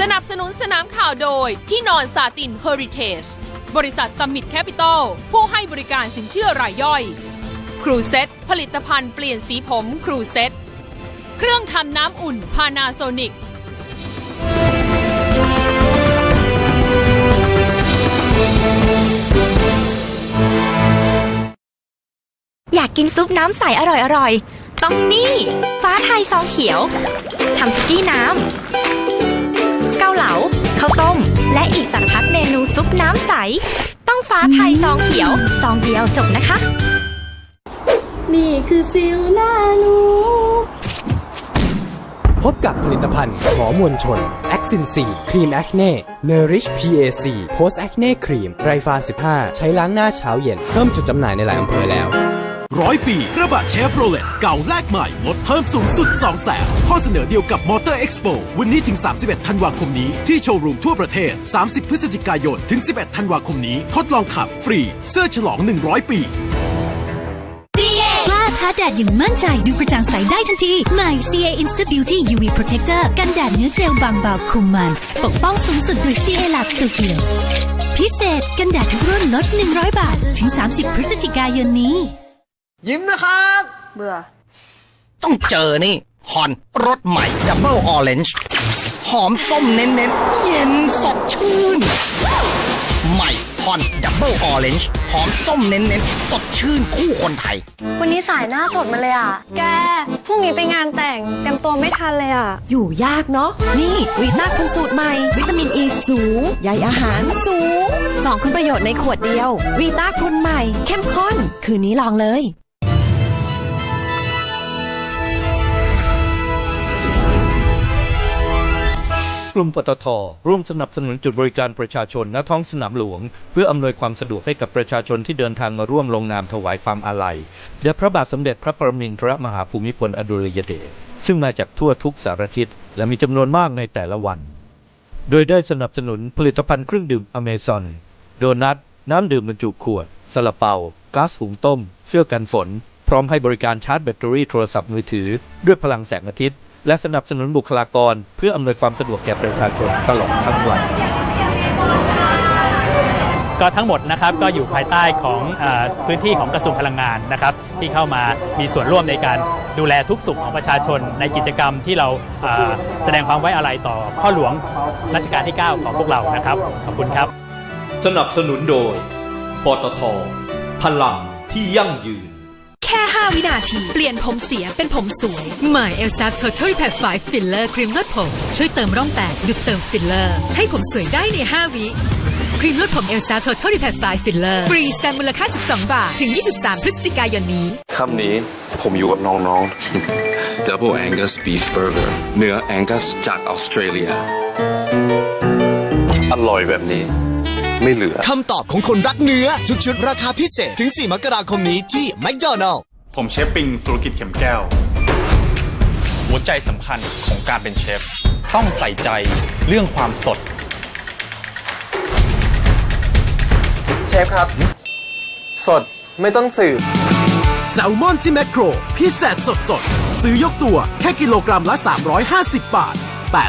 สนับสนุนสนามข่าวโดยที่นอนซาตินเฮอริเทจบริษัทซัมมิตแคปิตอลผู้ให้บริการสินเชื่อรายย่อย ครูเซ็ตผลิตภัณฑ์เปลี่ยนสีผมครูเซ็ตเครื่องทำน้ำอุ่นพานาโซนิกอยากกินซุปน้ำใสอร่อยๆ ต้องนี่ ฟ้าไทยซองเขียว ทำสุกี้น้ำ ข้าวต้ม และอีกสารพัดเมนูซุปน้ำใส ต้องฟ้าไทยซองเขียว ซองเดียวจบนะคะ นี่คือซิลหน้าหนู พบกับผลิตภัณฑ์หมอมวลชน a x i n 4ครีมแอคเน่ Nourish PAC Post Acne Cream ไรฟา15 ใช้ล้างหน้าเช้าเย็น เพิ่มจุดจำหน่ายในหลายอำเภอแล้ว ร้อยปีกระบะเชฟโรเลตเก่าแลกใหม่ลดเพิ่มสูงสุด2แสนข้อเสนอเดียวกับมอเตอร์เอ็กซ์โปวันนี้ถึง 31 ธันวาคมนี้ ที่โชว์รูมทั่วประเทศ 30 พฤศจิกายน ถึง 11 ธันวาคมนี้ ทดลองขับฟรี เสื้อฉลอง 100 ปีกล้าท้าแดดอย่างมั่นใจดูกระจ่างใสได้ทันที ใหม่ CA Insta Beauty UV Protector กันแดดเนื้อเจลบางเบาคุมมัน ปกป้องสูงสุดด้วย CA Lab ตัวเกียวพิเศษกันแดดทุกรุ่นลด 100 บาท ถึง 30 พฤศจิกายนนี้ ยิ้มนะครับ เบื่อ ต้องเจอนี่ ฮอนรสใหม่ดับเบิลออเรนจ์หอมส้มเน้นๆเย็นสดชื่น ใหม่ฮอนดับเบิลออเรนจ์หอมส้มเน้นๆสดชื่นคู่คนไทย วันนี้สายหน้าสดมาเลยอะ แก พรุ่งนี้ไปงานแต่งเต็มตัวไม่ทันเลยอะ อยู่ยากเนาะ นี่วีต้าคุณสูตรใหม่ วิตามินอ e ีสูงใยอาหารสูงสองคุณประโยชน์ในขวดเดียว วีต้าคุณใหม่ เข้มข้น คืนนี้ลองเลย กลุ่มปตท ร่วมสนับสนุนจุดบริการประชาชนณท้องสนามหลวง เพื่ออำนวยความสะดวกให้กับประชาชนที่เดินทางมาร่วมลงนามถวายความอาลัยแด่พระบาทสมเด็จพระปรมินทรมหาภูมิพลอดุลยเดชซึ่งมาจากทั่วทุกสารทิศและมีจำนวนมากในแต่ละวัน โดยได้สนับสนุนผลิตภัณฑ์เครื่องดื่มอเมซอนโดนัท น้ำดื่มบรรจุขวดซาลาเปาก๊าซหุงต้ม เสื้อกันฝน พร้อมให้บริการชาร์จแบตเตอรี่โทรศัพท์มือถือ ด้วยพลังแสงอาทิตย์ และสนับสนุนบุคลากร เพื่ออำนวยความสะดวกแก่ประชาชนตลอดทั้งวัน ก็ทั้งหมดนะครับก็อยู่ภายใต้ของเออพื้นที่ของกระทรวงพลังงานนะครับที่เข้ามามีส่วนร่วมในการดูแลทุกสุขของประชาชน ในกิจกรรมที่เราเอ่อแสดงความไว้อาลัยต่อพ่อหลวงรัชกาลที่ 9 ของพวกเรานะครับขอบคุณครับ สนับสนุนโดย ปตท พลังที่ยั่งยืนแค่ 5 วินาที เปลี่ยนผมเสียเป็นผมสวย ใหม่ e l s a f Total Repair 5 Filler ครีมนวดผม ช่วยเติมร่องแตกหยุดเติมฟิลเลอร์ ให้ผมสวยได้ใน 5 วิครีมนวดผม e l s a f Total Repair 5 Filler ฟรีสแตนมูลค่า 12 บาท ถึง 23 พฤศจิกายนนี้ ค่ำนี้ผมอยู่กับน้องๆ Double Angus Beef Burger เนื้อ Angus จากออสเตรเลีย อร่อยแบบนี้ ไม่เหลือ คำตอบของคนรักเนื้อชุดชุดราคาพิเศษถึง 4 มกราคมนี้ที่แมคโดนัลผมเชฟปิงธุรกิจเข็มแก้ว หัวใจสำคัญของการเป็นเชฟ ต้องใส่ใจเรื่องความสด เชฟครับ สดไม่ต้องสืบ แซลมอนที่แมคโคร พิเศษสดสดๆ ซื้อยกตัวแค่กิโลกรัมละ 350 บาท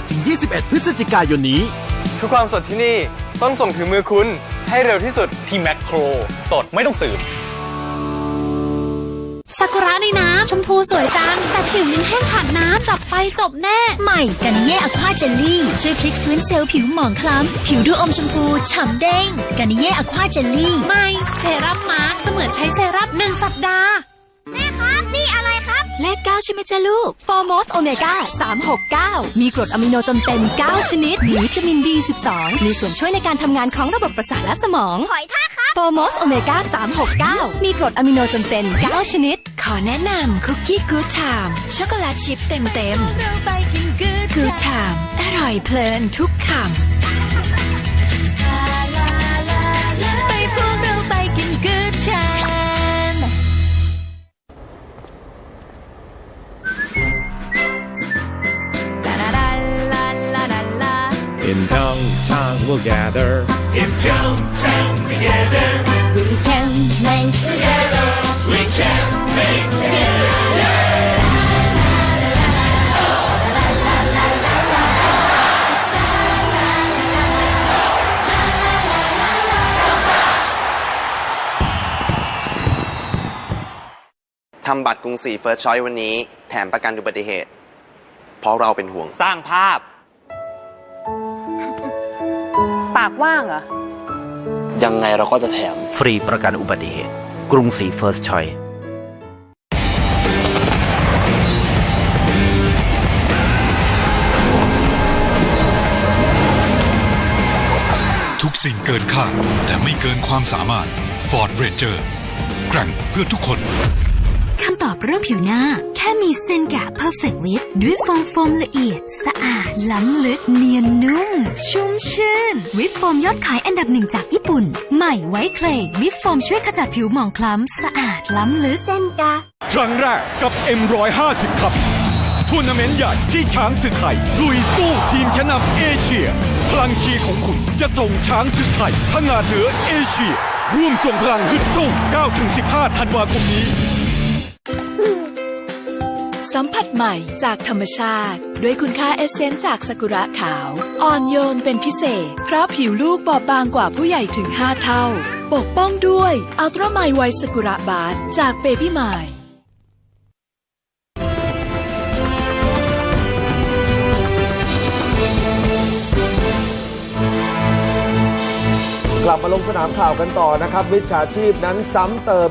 8-21 พฤศจิกายนนี้ ทุกความสดที่นี่ ต้องส่งถึงมือคุณให้เร็วที่สุดที่แมคโคร สดไม่ต้องสืบซากุระในน้ำชมพูสวยจัง แต่ผิวยังแห้งขาดน้ำจับไปจบแน่ ใหม่กันเย่อะควาเจลลี่ ช่วยพลิกฟื้นเซลล์ผิวหมองคล้ำ ผิวดูอมชมพูฉ่ำเด้งกันเย่อะควาเจลลี่ ใหม่เซรั่มมาร์คเสมือนใช้เซรั่มหนึ่งสัปดาห์ เลขเก้าใช่ไหมจ๊ะลูกโฟมอสโอเมก้า369 มีกรดอะมิโนจำเป็น 9 ชนิด มีวิตามิน B12 มีส่วนช่วยในการทำงานของระบบประสาทและสมองหอยท่าครับโฟมอสโอเมก้า369 มีกรดอะมิโนจำเป็น 9 ชนิด ขอแนะนำคุกกี้กู o ไทม์ช็อกโกแลตชิพเต็มเต็มกูไทม์อร่อยเพลินทุก In Pyeongchang we'll gather. In Pyeongchang together. We can make together. We can make together. Yeah. ทำบัตรกรุงศรีเฟิร์สชอยวันนี้ แถมประกันอุบัติเหตุ เพราะเราเป็นห่วง สร้างภาพากว่างเหรอ ยังไงเราก็จะแถม ฟรีประกันอุบัติเหตุ กรุงศรีเฟิร์สชอยทุกสิ่งเกินคาดแต่ไม่เกินความสามารถ Ford Ranger แกร่งเพื่อทุกคน คำตอบเรื่องผิวหน้า แค่มีเซนกะ Perfect Whip ด้วยฟองโฟมละเอียด สะอาด ล้ำลึก เนียนนุ่ม ชุ่มชื่น วิปโฟมยอดขายอันดับหนึ่งจากญี่ปุ่น ใหม่ไวท์เคลย์วิปโฟมช่วยขจัดผิวหมองคล้ำ สะอาด ล้ำลึกเซนกะครั้งแรกกับ M150 ครับทัวร์นาเมนต์ใหญ่ที่ช้างศึกไทยลุยสู้ทีมชั้นนำเอเชีย พลังเชียร์ของคุณจะส่งช้างศึกไทยพังงาดเหนือเอเชีย ร่วมส่งพลังฮึดสู้9-15ธันวาคมนี้ สัมผัสใหม่จากธรรมชาติ ด้วยคุณค่าเอเซนต์จากสกุระขาว อ่อนโยนเป็นพิเศษ เพราะผิวลูกบอบบางกว่าผู้ใหญ่ถึง 5 เท่า ปกป้องด้วยอัลตร้าไมไวสกุระบาร์จากเบบี้ไมกลับมาลงสนามข่าวกันต่อนะครับวิชาชีพนั้นซ้ำเติม